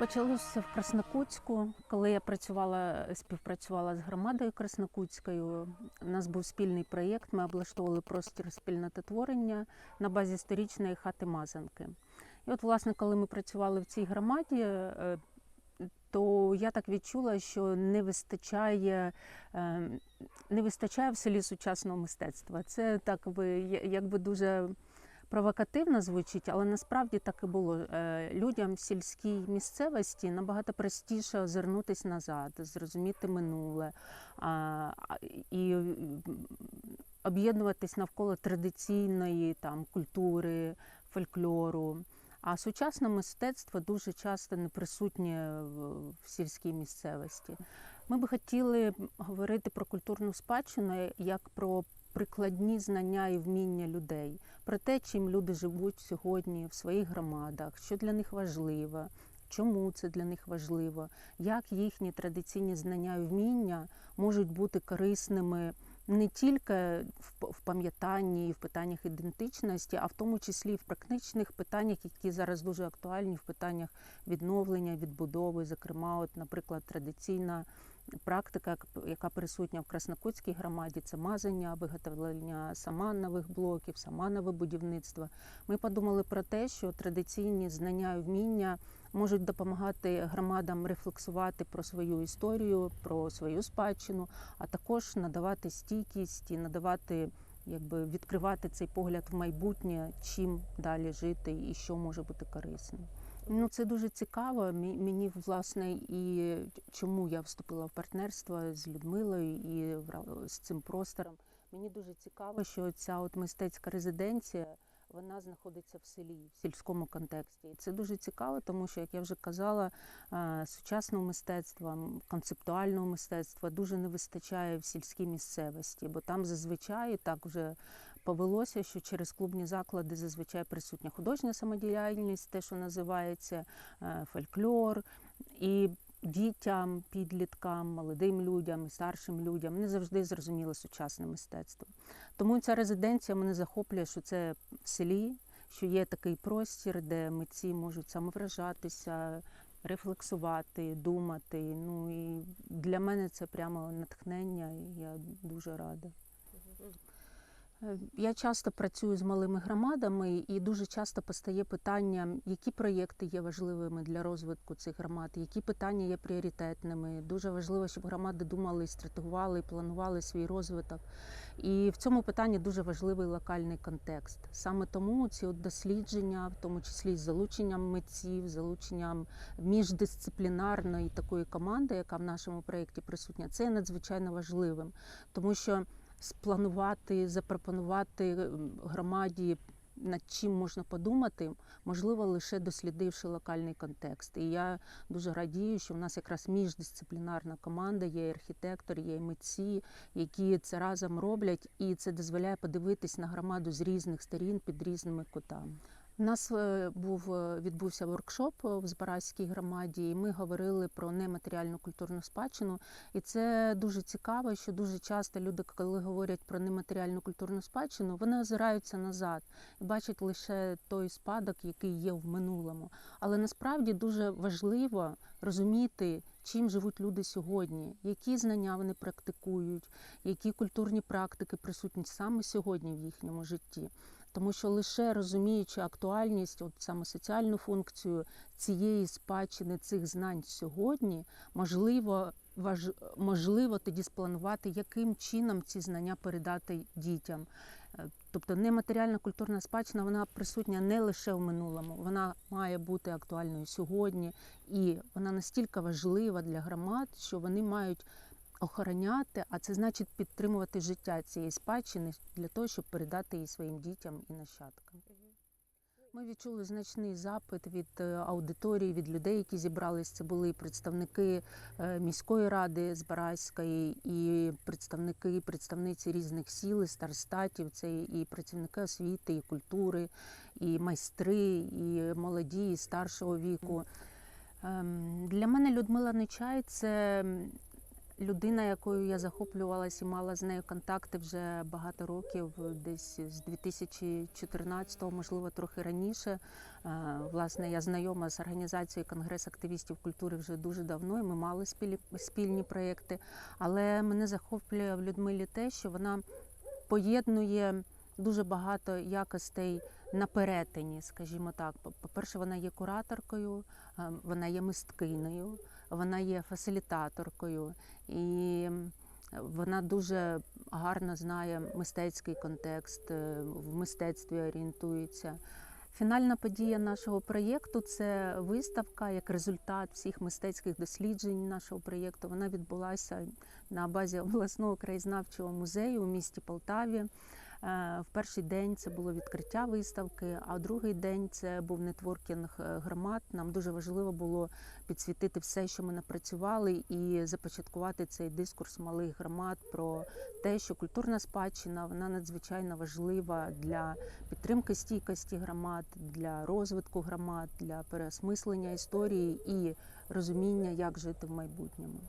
Почалося в Краснокутську, коли я працювала, співпрацювала з громадою Краснокутською. У нас був спільний проєкт. Ми облаштовували простір спільнототворення на базі сторічної хати Мазанки. І от, власне, коли ми працювали в цій громаді, е, то я так відчула, що не вистачає, е, не вистачає в селі сучасного мистецтва. Це так би якби дуже провокативно звучить, але насправді так і було. Е, Людям в сільській місцевості набагато простіше озирнутися назад, зрозуміти минуле і об'єднуватись навколо традиційної там культури, фольклору. А сучасне мистецтво дуже часто не присутнє в сільській місцевості. Ми би хотіли говорити про культурну спадщину як про прикладні знання і вміння людей, про те, чим люди живуть сьогодні в своїх громадах, що для них важливо, чому це для них важливо, як їхні традиційні знання і вміння можуть бути корисними не тільки в пам'ятанні і в питаннях ідентичності, а в тому числі в практичних питаннях, які зараз дуже актуальні, в питаннях відновлення, відбудови. Зокрема, от, наприклад, традиційна практика, яка присутня в Краснокутській громаді, це мазання, виготовлення саманових блоків, саманове будівництво. Ми подумали про те, що традиційні знання і вміння можуть допомагати громадам рефлексувати про свою історію, про свою спадщину, а також надавати стійкість і надавати. Якби відкривати цей погляд в майбутнє, чим далі жити і що може бути корисним. Ну це дуже цікаво. Мені власне і чому я вступила в партнерство з Людмилою і з цим простором. Мені дуже цікаво, що ця от мистецька резиденція вона знаходиться в селі, в сільському контексті. І це дуже цікаво, тому що, як я вже казала, сучасного мистецтва, концептуального мистецтва дуже не вистачає в сільській місцевості, бо там зазвичай так вже повелося, що через клубні заклади зазвичай присутня художня самодіяльність, те, що називається е, фольклор. І дітям, підліткам, молодим людям і старшим людям не завжди зрозуміло сучасне мистецтво. Тому ця резиденція мене захоплює, що це в селі, що є такий простір, де митці можуть самовражатися, рефлексувати, думати. Ну і для мене це прямо натхнення, і я дуже рада. Е, Я часто працюю з малими громадами, і дуже часто постає питання, які проєкти є важливими для розвитку цих громад, які питання є пріоритетними. Дуже важливо, щоб громади думали, стратегували, планували свій розвиток. І в цьому питанні дуже важливий локальний контекст. Саме тому ці от дослідження, в тому числі з залученням митців, залученням міждисциплінарної такої команди, яка в нашому проєкті присутня, це є надзвичайно важливим, тому що спланувати, запропонувати громаді. Над чим можна подумати, можливо, лише дослідивши локальний контекст. І я дуже радію, що в нас якраз міждисциплінарна команда, є і архітектори, є митці, які це разом роблять, і це дозволяє подивитись на громаду з різних сторін під різними кутами. У нас е, був е, відбувся воркшоп е, в Збаразькій громаді, і ми говорили про нематеріальну культурну спадщину. І це дуже цікаво, що дуже часто люди, коли говорять про нематеріальну культурну спадщину, вони озираються назад і бачать лише той спадок, який є в минулому. Але насправді дуже важливо розуміти, чим живуть люди сьогодні, які знання вони практикують, які культурні практики присутні саме сьогодні в їхньому житті. Тому що лише розуміючи актуальність, от саме соціальну функцію цієї спадщини цих знань сьогодні, можливо, важ... можливо тоді спланувати, яким чином ці знання передати дітям. Е, Тобто нематеріальна культурна спадщина вона присутня не лише в минулому, вона має бути актуальною сьогодні, і вона настільки важлива для громад, що вони мають охороняти, а це значить підтримувати життя цієї спадщини для того, щоб передати її своїм дітям і нащадкам. Ми відчули значний запит від е, аудиторії, від людей, які зібрались. Це були представники е, міської ради Збаразької, і представники, і представниці різних сіл, і старостатів. Це і працівники освіти, і культури, і майстри, і молоді, і старшого віку. Ем, Для мене Людмила Нечай це людина, якою я захоплювалася і мала з нею контакти вже багато років, десь з 2014-го, можливо, трохи раніше. Е, Власне, я знайома з організацією Конгрес активістів культури вже дуже давно, і ми мали спільні, спільні проєкти. Але мене захоплює в Людмилі те, що вона поєднує дуже багато якостей на перетині, скажімо так. По- По-перше, вона є кураторкою, е, вона є мисткинею, вона є фасилітаторкою і вона дуже гарно знає мистецький контекст, е, в мистецтві орієнтується. Фінальна подія нашого проєкту це виставка як результат всіх мистецьких досліджень нашого проєкту. Вона відбулася на базі обласного краєзнавчого музею у місті Полтаві. Е, В перший день це було відкриття виставки, а другий день це був нетворкінг е, громад. Нам дуже важливо було підсвітити все, що ми напрацювали, і започаткувати цей дискурс малих громад про те, що культурна спадщина вона надзвичайно важлива для підтримки стійкості громад, для розвитку громад, для переосмислення історії і розуміння, як жити в майбутньому.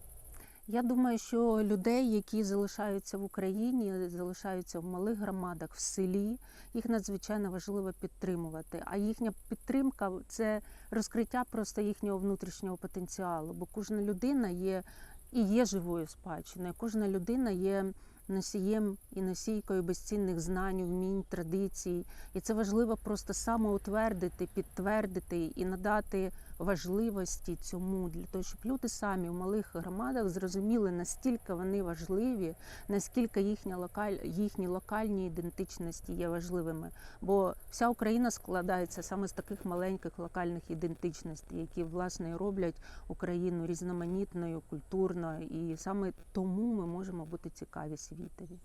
Я думаю, що людей, які залишаються в Україні, залишаються в малих громадах, в селі, їх надзвичайно важливо підтримувати. А їхня підтримка це розкриття просто їхнього внутрішнього потенціалу. Бо кожна людина є і є живою спадщиною, кожна людина є носієм і носійкою безцінних знань, вмінь, традицій. І це важливо просто самоутвердити, підтвердити і надати важливості цьому для того, щоб люди самі в малих громадах зрозуміли, настільки вони важливі, наскільки їхня локаль, їхні локальні ідентичності є важливими. Бо вся Україна складається саме з таких маленьких локальних ідентичностей, які власне роблять Україну різноманітною, культурною, і саме тому ми можемо бути цікаві світові.